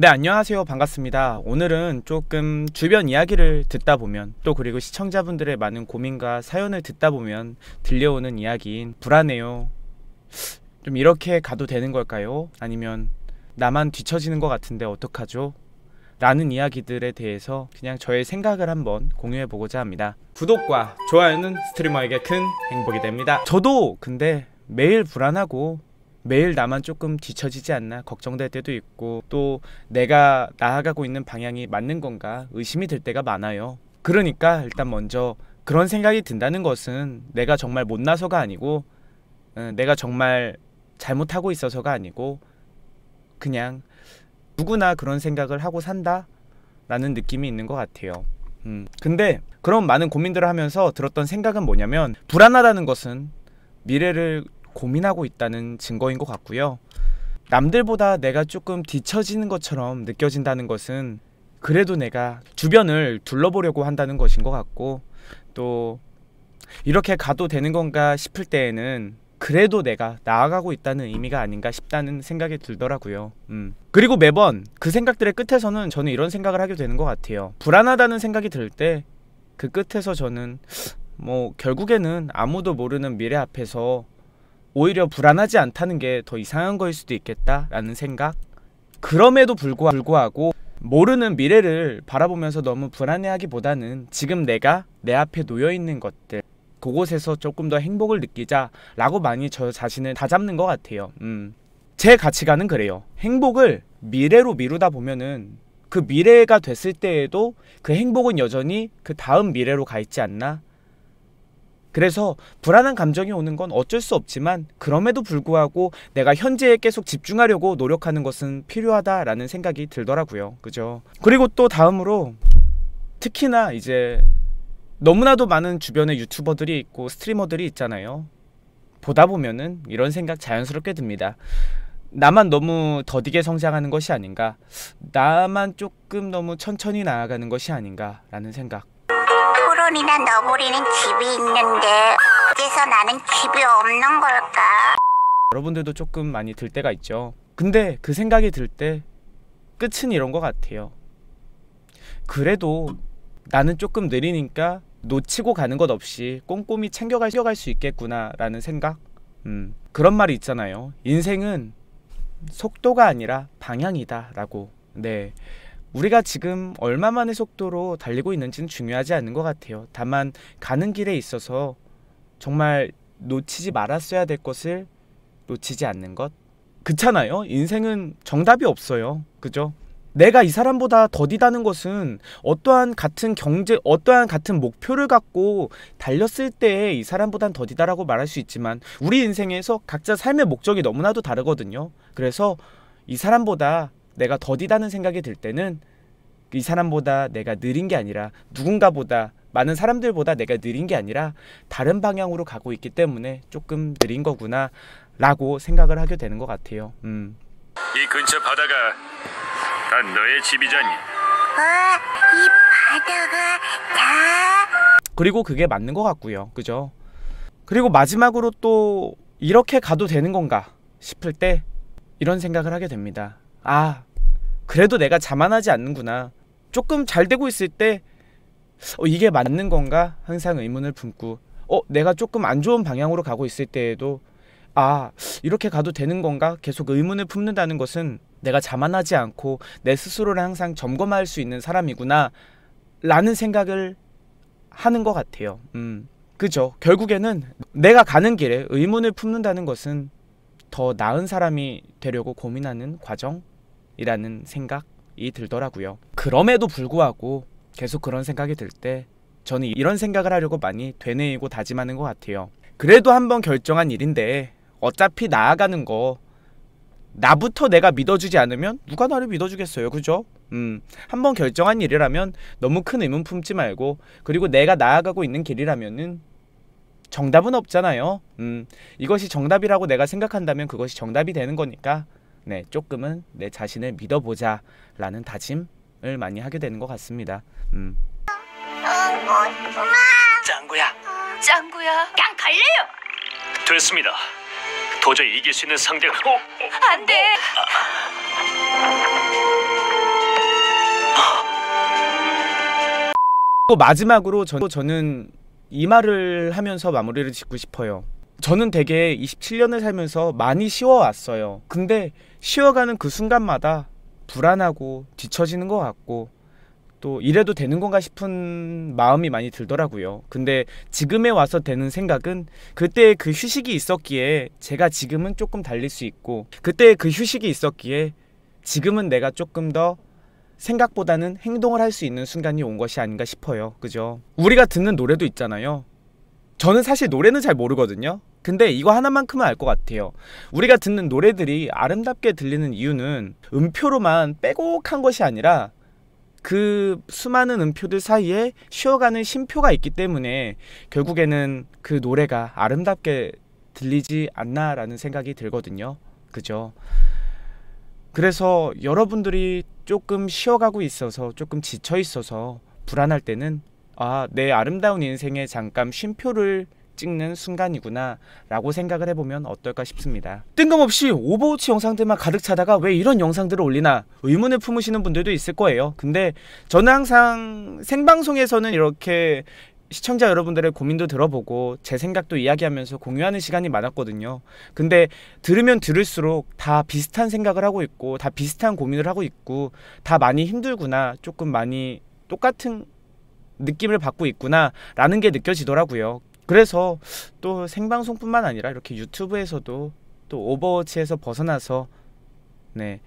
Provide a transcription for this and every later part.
네 안녕하세요. 반갑습니다. 오늘은 조금 주변 이야기를 듣다 보면 또 그리고 시청자분들의 많은 고민과 사연을 듣다 보면 들려오는 이야기인 불안해요. 좀 이렇게 가도 되는 걸까요? 아니면 나만 뒤처지는 것 같은데 어떡하죠? 라는 이야기들에 대해서 그냥 저의 생각을 한번 공유해 보고자 합니다. 구독과 좋아요는 스트리머에게 큰 행복이 됩니다. 저도 근데 매일 불안하고 매일 나만 조금 뒤처지지 않나 걱정될 때도 있고 또 내가 나아가고 있는 방향이 맞는 건가 의심이 들 때가 많아요. 그러니까 일단 먼저 그런 생각이 든다는 것은 내가 정말 못나서가 아니고 어, 내가 정말 잘못하고 있어서가 아니고 그냥 누구나 그런 생각을 하고 산다 라는 느낌이 있는 것 같아요. 음. 근데 그런 많은 고민들을 하면서 들었던 생각은 뭐냐면 불안하다는 것은 미래를 고민하고 있다는 증거인 것 같고요. 남들보다 내가 조금 뒤처지는 것처럼 느껴진다는 것은 그래도 내가 주변을 둘러보려고 한다는 것인 것 같고 또 이렇게 가도 되는 건가 싶을 때에는 그래도 내가 나아가고 있다는 의미가 아닌가 싶다는 생각이 들더라고요. 음. 그리고 매번 그 생각들의 끝에서는 저는 이런 생각을 하게 되는 것 같아요. 불안하다는 생각이 들 때 그 끝에서 저는 뭐 결국에는 아무도 모르는 미래 앞에서 오히려 불안하지 않다는 게 더 이상한 거일 수도 있겠다라는 생각. 그럼에도 불구하고 모르는 미래를 바라보면서 너무 불안해하기보다는 지금 내가 내 앞에 놓여 있는 것들 그곳에서 조금 더 행복을 느끼자라고 많이 저 자신을 다잡는 것 같아요. 음. 제 가치관은 그래요. 행복을 미래로 미루다 보면은 그 미래가 됐을 때에도 그 행복은 여전히 그 다음 미래로 가 있지 않나? 그래서 불안한 감정이 오는 건 어쩔 수 없지만 그럼에도 불구하고 내가 현재에 계속 집중하려고 노력하는 것은 필요하다라는 생각이 들더라고요. 그죠? 그리고 또 다음으로 특히나 이제 너무나도 많은 주변에 유튜버들이 있고 스트리머들이 있잖아요. 보다 보면은 이런 생각 자연스럽게 듭니다. 나만 너무 더디게 성장하는 것이 아닌가. 나만 조금 너무 천천히 나아가는 것이 아닌가라는 생각. 푸른이나 너구리는 집이 있는데 어째서 나는 집이 없는 걸까? 여러분들도 조금 많이 들 때가 있죠. 근데 그 생각이 들 때 끝은 이런 것 같아요. 그래도 나는 조금 느리니까 놓치고 가는 것 없이 꼼꼼히 챙겨갈 수 있겠구나라는 생각. 음, 그런 말이 있잖아요. 인생은 속도가 아니라 방향이다 라고. 네. 우리가 지금 얼마만의 속도로 달리고 있는지는 중요하지 않은 것 같아요. 다만 가는 길에 있어서 정말 놓치지 말았어야 될 것을 놓치지 않는 것. 그렇잖아요. 인생은 정답이 없어요. 그죠? 내가 이 사람보다 더디다는 것은 어떠한 같은 경제, 어떠한 같은 목표를 갖고 달렸을 때 이 사람보단 더디다라고 말할 수 있지만 우리 인생에서 각자 삶의 목적이 너무나도 다르거든요. 그래서 이 사람보다 내가 더디다는 생각이 들 때는 이 사람보다 내가 느린 게 아니라 누군가보다 많은 사람들보다 내가 느린 게 아니라 다른 방향으로 가고 있기 때문에 조금 느린 거구나 라고 생각을 하게 되는 것 같아요. 음. 이 근처 바다가 다 너의 집이잖니. 와, 이 바다가 다 그리고 그게 맞는 것 같고요. 그죠? 그리고 마지막으로 또 이렇게 가도 되는 건가 싶을 때 이런 생각을 하게 됩니다. 아, 그래도 내가 자만하지 않는구나. 조금 잘 되고 있을 때 어, 이게 맞는 건가? 항상 의문을 품고 어 내가 조금 안 좋은 방향으로 가고 있을 때에도 아 이렇게 가도 되는 건가? 계속 의문을 품는다는 것은 내가 자만하지 않고 내 스스로를 항상 점검할 수 있는 사람이구나 라는 생각을 하는 것 같아요. 음 그죠? 결국에는 내가 가는 길에 의문을 품는다는 것은 더 나은 사람이 되려고 고민하는 과정 이라는 생각이 들더라고요 그럼에도 불구하고 계속 그런 생각이 들 때 저는 이런 생각을 하려고 많이 되뇌이고 다짐하는 것 같아요. 그래도 한번 결정한 일인데 어차피 나아가는 거 나부터 내가 믿어주지 않으면 누가 나를 믿어주겠어요. 그죠? 음, 한번 결정한 일이라면 너무 큰 의문 품지 말고 그리고 내가 나아가고 있는 길이라면은 정답은 없잖아요. 음, 이것이 정답이라고 내가 생각한다면 그것이 정답이 되는 거니까 네, 조금은 내 자신을 믿어보자 라는 다짐을 많이 하게 되는 것 같습니다. 음. 어, 어, 짱구야. 어. 짱구야. 깡 갈래요. 됐습니다. 도저히 이길 수 있는 상대가 어? 안 돼. 뭐? 아. 또 마지막으로 저, 는이 말을 하면서 마무리를 짓고 싶어요. 저는 되게 27년을 살면서 많이 쉬어왔어요. 근데 쉬어가는 그 순간마다 불안하고 뒤처지는 것 같고 또 이래도 되는 건가 싶은 마음이 많이 들더라고요. 근데 지금에 와서 되는 생각은 그때 그 휴식이 있었기에 제가 지금은 조금 달릴 수 있고 그때 그 휴식이 있었기에 지금은 내가 조금 더 생각보다는 행동을 할 수 있는 순간이 온 것이 아닌가 싶어요. 그죠? 우리가 듣는 노래도 있잖아요. 저는 사실 노래는 잘 모르거든요. 근데 이거 하나만큼은 알 것 같아요. 우리가 듣는 노래들이 아름답게 들리는 이유는 음표로만 빼곡한 것이 아니라 그 수많은 음표들 사이에 쉬어가는 쉼표가 있기 때문에 결국에는 그 노래가 아름답게 들리지 않나라는 생각이 들거든요. 그죠? 그래서 여러분들이 조금 쉬어가고 있어서 조금 지쳐 있어서 불안할 때는 아, 내 아름다운 인생에 잠깐 쉼표를 찍는 순간이구나 라고 생각을 해보면 어떨까 싶습니다. 뜬금없이 오버워치 영상들만 가득 차다가 왜 이런 영상들을 올리나 의문을 품으시는 분들도 있을 거예요. 근데 저는 항상 생방송에서는 이렇게 시청자 여러분들의 고민도 들어보고 제 생각도 이야기하면서 공유하는 시간이 많았거든요. 근데 들으면 들을수록 다 비슷한 생각을 하고 있고 다 비슷한 고민을 하고 있고 다 많이 힘들구나 조금 많이 똑같은 느낌을 받고 있구나 라는 게 느껴지더라고요 그래서 또 생방송뿐만 아니라 이렇게 유튜브에서도 또 오버워치에서 벗어나서 네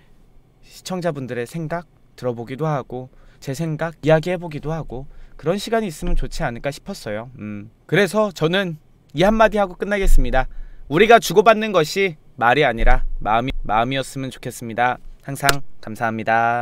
시청자분들의 생각 들어보기도 하고 제 생각 이야기해보기도 하고 그런 시간이 있으면 좋지 않을까 싶었어요. 음. 그래서 저는 이 한마디 하고 끝나겠습니다. 우리가 주고받는 것이 말이 아니라 마음이 마음이었으면 좋겠습니다. 항상 감사합니다.